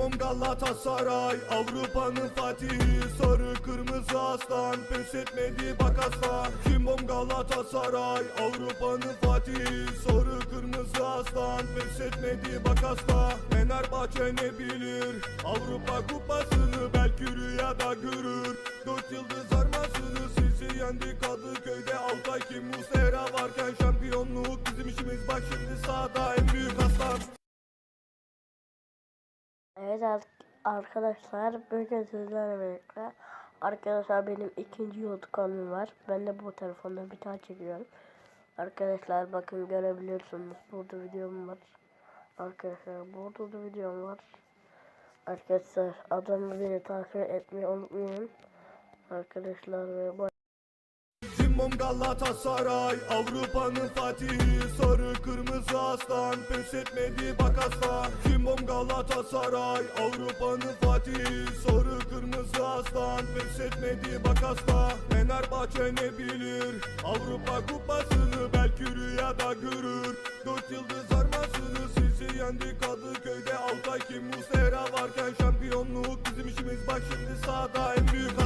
Cimbom Galatasaray Avrupa'nın fatihi. Sarı kırmızı aslan Pes etmedi bak asla Cimbom Galatasaray Avrupa'nın fatihi? Sarı kırmızı aslan Pes etmedi bak asla Fenerbahçe ne bilir? Avrupa kupasını belki rüyada görür. Dört yıldız armasını sizi yendik Kadıköy'de. Altay kim Muslera varken Şampiyonluk bizim işimiz. Bak şimdi sahada en büyük aslan Evet ar- arkadaşlar bugün sizlerle birlikte arkadaşlar benim ikinci YouTube kanalım var. Ben de bu telefonda bir tane çekiyorum. Arkadaşlar bakın görebiliyorsunuz burada videom var. Arkadaşlar burada da videom var. Arkadaşlar adamı beni takip etmeyi unutmayın. Arkadaşlar ve Cimbom Galatasaray Avrupa'nın fatihi. Sarı kırmızı aslan Pes etmedi bak asla Cimbom Galatasaray Avrupa'nın fatihi. Sarı kırmızı aslan Pes etmedi bak asla Fenerbahçe ne bilir? Avrupa kupasını belki rüyada görür. Dört yıldız armasını sizi yendik. Kadıköy'de Altay kim Muslera varken Şampiyonluk bizim işimiz. Bak şimdi sahada en büyük